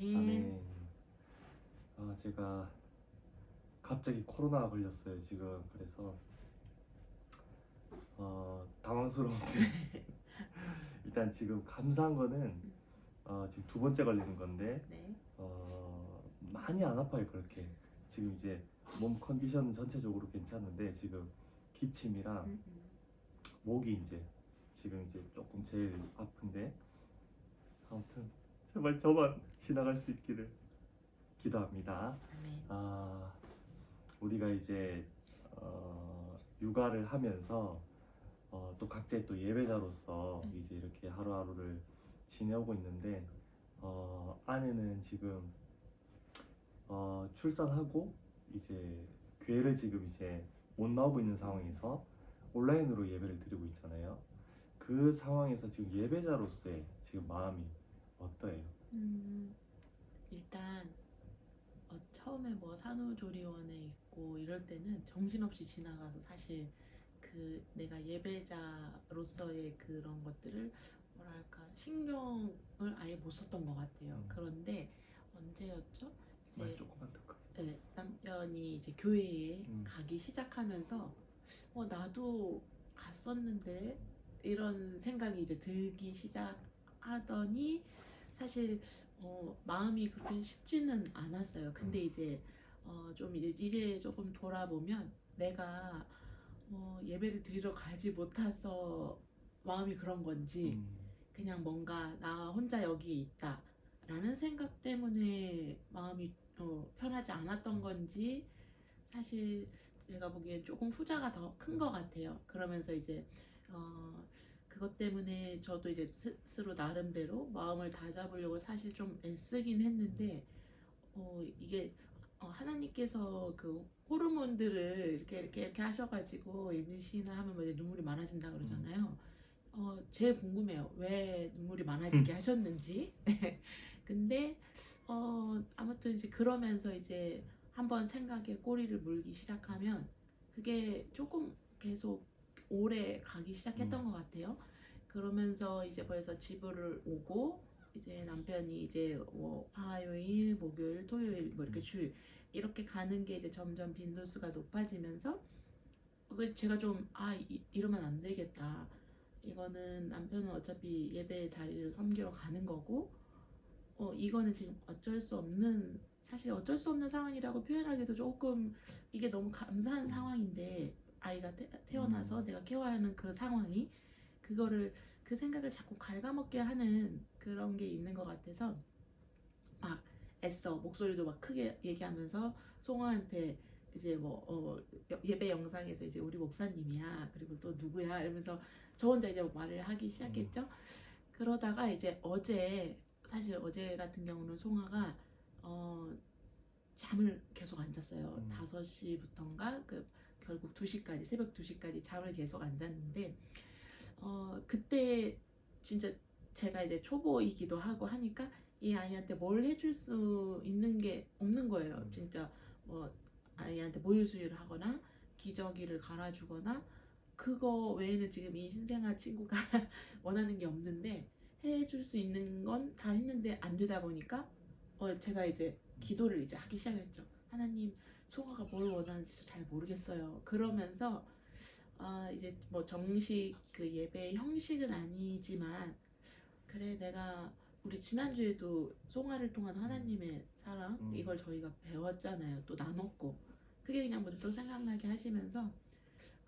아멘. 아멘. 아 제가 갑자기 코로나가 걸렸어요 지금 그래서 어 당황스러운데 일단 지금 감사한 거는 어, 지금 두 번째 걸리는 건데 네. 어 많이 안 아파요 그렇게 지금 이제 몸 컨디션 전체적으로 괜찮은데 지금 기침이랑 음, 음. 목이 이제 지금 이제 조금 제일 아픈데 아무튼 제발 저만 지나갈 수 있기를 기도합니다. 아멘. 아 우리가 이제 어, 육아를 하면서 어, 또 각자의 또 예배자로서 음. 이제 이렇게 하루하루를 지내오고 있는데 어, 아내는 지금 어, 출산하고 이제 교회를 지금 이제 못 나오고 있는 상황에서 온라인으로 예배를 드리고 있잖아요. 그 상황에서 지금 예배자로서의 지금 마음이 어떠해요? 음, 일단 어, 처음에 뭐 산후조리원에 있고 이럴 때는 정신없이 지나가서 사실 그 내가 예배자로서의 그런 것들을 뭐랄까 신경을 아예 못 썼던 것 같아요. 음. 그런데 언제였죠? 말 이제 조금만 더 크- 네, 남편이 이제 교회에 음. 가기 시작하면서 어 나도 갔었는데 이런 생각이 이제 들기 시작하더니 사실 어 마음이 그렇게 쉽지는 않았어요. 근데 이제 어 좀 이제 이제 조금 돌아보면 내가 어 예배를 드리러 가지 못해서 마음이 그런 건지 음, 그냥 뭔가 나 혼자 여기 있다라는 생각 때문에 마음이 어, 편하지 않았던 건지 사실 제가 보기엔 조금 후자가 더 큰 것 같아요. 그러면서 이제 어, 그것 때문에 저도 이제 스스로 나름대로 마음을 다잡으려고 사실 좀 애쓰긴 했는데 어, 이게 어, 하나님께서 그 호르몬들을 이렇게 이렇게 이렇게 하셔가지고 임신을 하면 뭐 이제 눈물이 많아진다 그러잖아요. 어, 제일 궁금해요. 왜 눈물이 많아지게 하셨는지. 근데 어, 아무튼 이제 그러면서 이제 한번 생각에 꼬리를 물기 시작하면 그게 조금 계속 오래 가기 시작했던 음. 것 같아요. 그러면서 이제 벌써 집을 오고 이제 남편이 이제 뭐 화요일, 목요일, 토요일 뭐 이렇게 음. 주일 이렇게 가는 게 이제 점점 빈도수가 높아지면서 그 제가 좀 아 이러면 안 되겠다. 이거는 남편은 어차피 예배 자리를 섬기러 가는 거고 어 이거는 지금 어쩔 수 없는 사실 어쩔 수 없는 상황이라고 표현하기도 조금 이게 너무 감사한 상황인데 아이가 태, 태어나서 음. 내가 케어해야 하는 그 상황이 그거를 그 생각을 자꾸 갉아먹게 하는 그런 게 있는 것 같아서 막 애써 목소리도 막 크게 얘기하면서 송아한테 이제 뭐 어, 여- 예배 영상에서 이제 우리 목사님이야 그리고 또 누구야 이러면서 저 혼자 이제 말을 하기 시작했죠. 그러다가 이제 어제 사실 어제 같은 경우는 송아가 어 잠을 계속 안 잤어요. 음. 5시부터인가 그 결국 2시까지 새벽 2시까지 잠을 계속 안 잤는데 어 그때 진짜 제가 이제 초보이기도 하고 하니까 이 아이한테 뭘 해줄 수 있는 게 없는 거예요. 음. 진짜 뭐 아이한테 모유 수유를 하거나 기저귀를 갈아주거나 그거 외에는 지금 이 신생아 친구가 원하는 게 없는데 해줄 수 있는 건 다 했는데 안 되다 보니까 어 제가 이제 기도를 이제 하기 시작했죠. 하나님 소아가 뭘 원하는지 잘 모르겠어요. 그러면서 아 이제 뭐 정식 그 예배 형식은 아니지만 그래 내가 우리 지난주에도 송아를 통한 하나님의 사랑 음. 이걸 저희가 배웠잖아요. 또 나눴고 그게 그냥 문득 생각나게 하시면서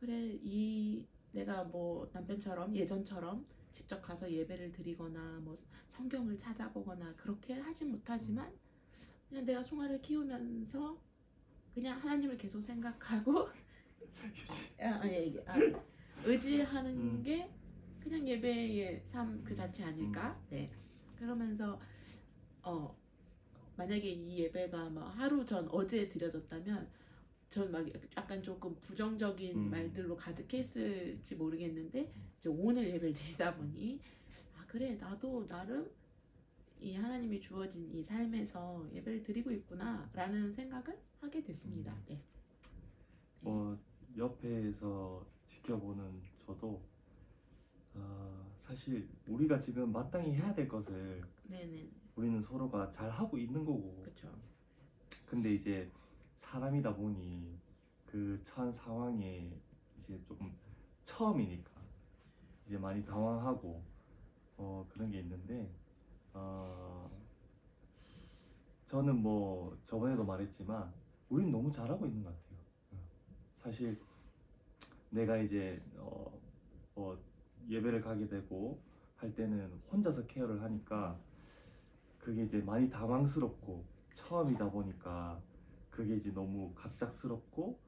그래 이 내가 뭐 남편처럼 예전처럼 직접 가서 예배를 드리거나 뭐 성경을 찾아보거나 그렇게 하지 못하지만 그냥 내가 송아를 키우면서 그냥 하나님을 계속 생각하고. 아, 아니 이게 아, 의지하는 음. 게 그냥 예배의 삶 그 자체 아닐까? 네. 그러면서 어 만약에 이 예배가 막 하루 전 어제 드려졌다면 전 막 약간 조금 부정적인 음. 말들로 가득했을지 모르겠는데 이제 오늘 예배를 드리다 보니 아 그래 나도 나름 이 하나님이 주어진 이 삶에서 예배를 드리고 있구나라는 생각을 하게 됐습니다. 음. 네. 어, 옆에서 지켜보는 저도 어, 사실 우리가 지금 마땅히 해야 될 것을 네네. 우리는 서로가 잘 하고 있는 거고 그렇죠. 근데 이제 사람이다 보니 그 처한 상황에 이제 조금 처음이니까 이제 많이 당황하고 어 그런 게 있는데 어 저는 뭐 저번에도 말했지만 우린 너무 잘하고 있는 것 같아요. 어. 사실 내가 이제 어, 어 예배를 가게 되고 할 때는 혼자서 케어를 하니까 그게 이제 많이 당황스럽고 처음이다 보니까 그게 이제 너무 갑작스럽고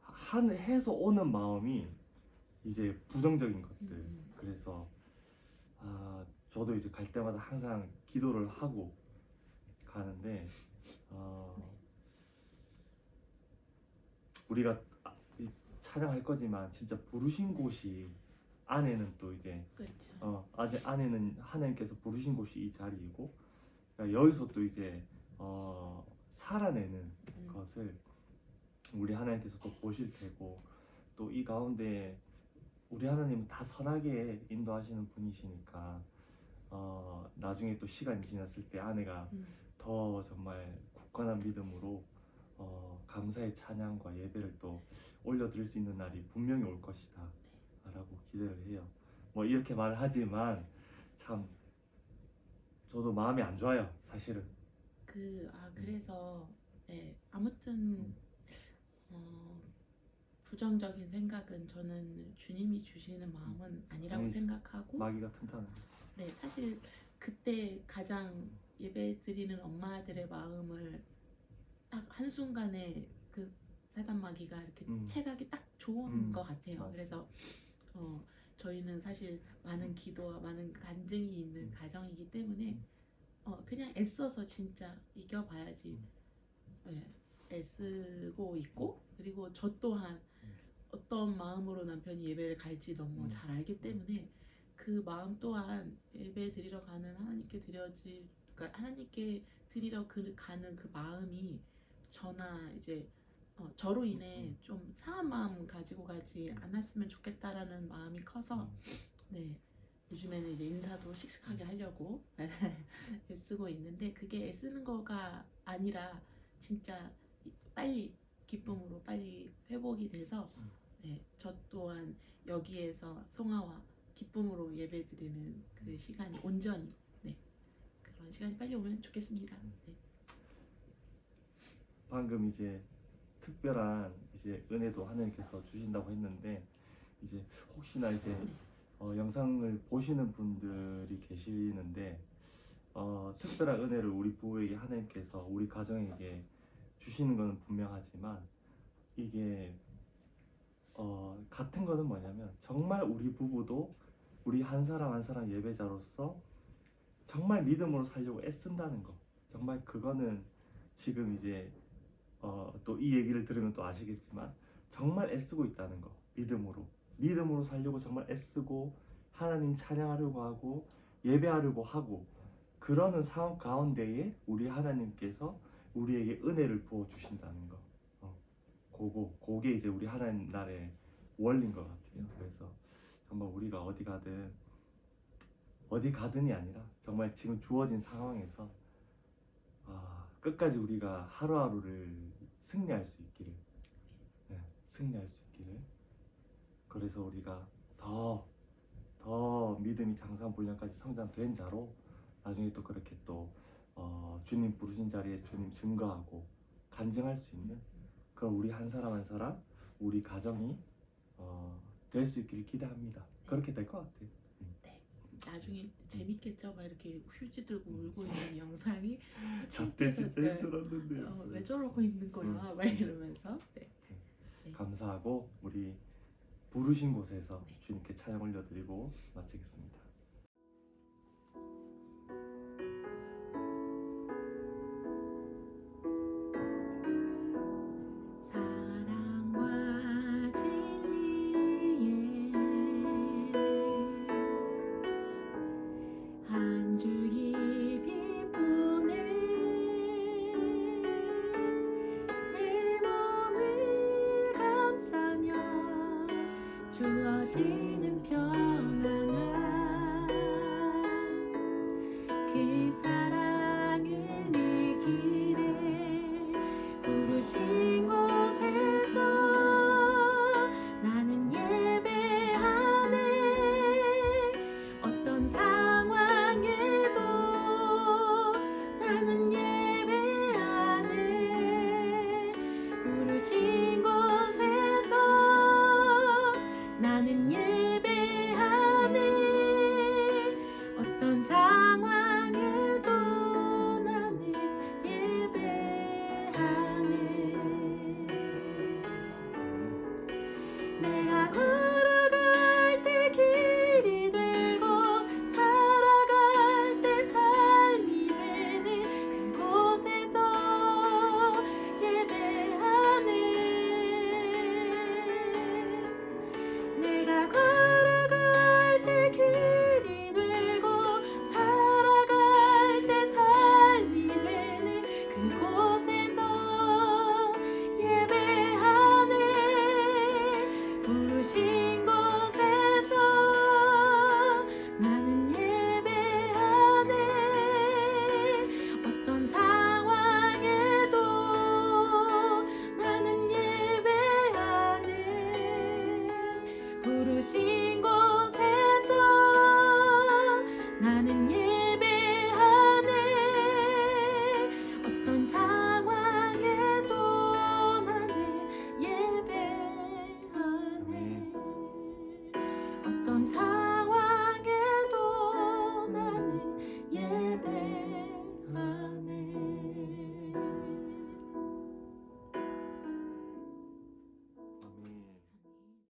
한 해서 오는 마음이 이제 부정적인 것들 음. 그래서 아 저도 이제 갈 때마다 항상 기도를 하고 가는데 어, 우리가 찬양할 거지만 진짜 부르신 곳이 안에는 또 이제 그렇죠. 어, 아직 안에는 하나님께서 부르신 곳이 이 자리이고 그러니까 여기서 또 이제 어, 살아내는 음. 것을 우리 하나님께서 또 보실 테고 또 이 가운데 우리 하나님은 다 선하게 인도하시는 분이시니까 어, 나중에 또 시간이 지났을 때 아내가 음. 더 정말 굳건한 믿음으로 어, 감사의 찬양과 예배를 또 올려드릴 수 있는 날이 분명히 올 것이다 라고 기대를 해요 뭐 이렇게 말을 하지만 참 저도 마음이 안 좋아요 사실은 그, 음. 아, 그래서, 네, 아무튼, 어, 부정적인 생각은 저는 주님이 주시는 마음은 아니라고 아니죠. 생각하고, 마귀가 튼튼한 네, 사실 그때 가장 예배 드리는 엄마들의 마음을 딱 한순간에 그 사단마귀가 이렇게 음. 체각이 딱 좋은 음, 것 같아요. 맞아요. 그래서, 어, 저희는 사실 많은 기도와 많은 간증이 있는 음. 가정이기 때문에, 음. 어, 그냥 애써서 진짜 이겨봐야지. 음. 예, 애쓰고 있고 그리고 저 또한 음. 어떤 마음으로 남편이 예배를 갈지 너무 음. 잘 알기 때문에 그 마음 또한 예배 드리러 가는 하나님께 드려질 그러니까 하나님께 드리러 그, 가는 그 마음이 저나 이제 어, 저로 인해 음. 좀 상한 마음 가지고 가지 않았으면 좋겠다라는 마음이 커서 음. 네. 요즘에는 이제 인사도 씩씩하게 하려고 애쓰고 있는데 그게 애쓰는 거가 아니라 진짜 빨리 기쁨으로 빨리 회복이 돼서 음. 네, 저 또한 여기에서 송아와 기쁨으로 예배 드리는 그 시간이 온전히 네, 그런 시간이 빨리 오면 좋겠습니다. 네. 방금 이제 특별한 이제 은혜도 하나님께서 주신다고 했는데 이제 혹시나 이제 어, 영상을 보시는 분들이 계시는데 어, 특별한 은혜를 우리 부부에게 하나님께서 우리 가정에게 주시는 것은 분명하지만 이게 어, 같은 거는 뭐냐면 정말 우리 부부도 우리 한 사람 한 사람 예배자로서 정말 믿음으로 살려고 애쓴다는 거. 정말 그거는 지금 이제 어, 또 이 얘기를 들으면 또 아시겠지만 정말 애쓰고 있다는 거 믿음으로. 믿음으로 살려고 정말 애쓰고 하나님 찬양하려고 하고 예배하려고 하고 그러는 상황 가운데에 우리 하나님께서 우리에게 은혜를 부어 주신다는 거. 어, 그거 그게 이제 우리 하나님 나라의 원리인 것 같아요. 그래서 정말 우리가 어디 가든 어디 가든이 아니라 정말 지금 주어진 상황에서 아, 끝까지 우리가 하루하루를 승리할 수 있기를. 네, 승리할 수 있기를. 그래서 우리가 더, 더 믿음이 장성 분량까지 성장된 자로 나중에 또 그렇게 또 어, 주님 부르신 자리에 주님 증거하고 간증할 수 있는 그런 우리 한 사람 한 사람 우리 가정이 어, 될 수 있기를 기대합니다. 그렇게 될 것 같아요 나중에 재밌겠죠? 막 이렇게 휴지 들고 울고 있는 영상이 저때 진짜 네. 힘들었는데 어, 왜 저러고 있는 거야? 음. 막 이러면서 네. 감사하고 우리 부르신 곳에서 네. 주님께 찬양 올려드리고 마치겠습니다. 나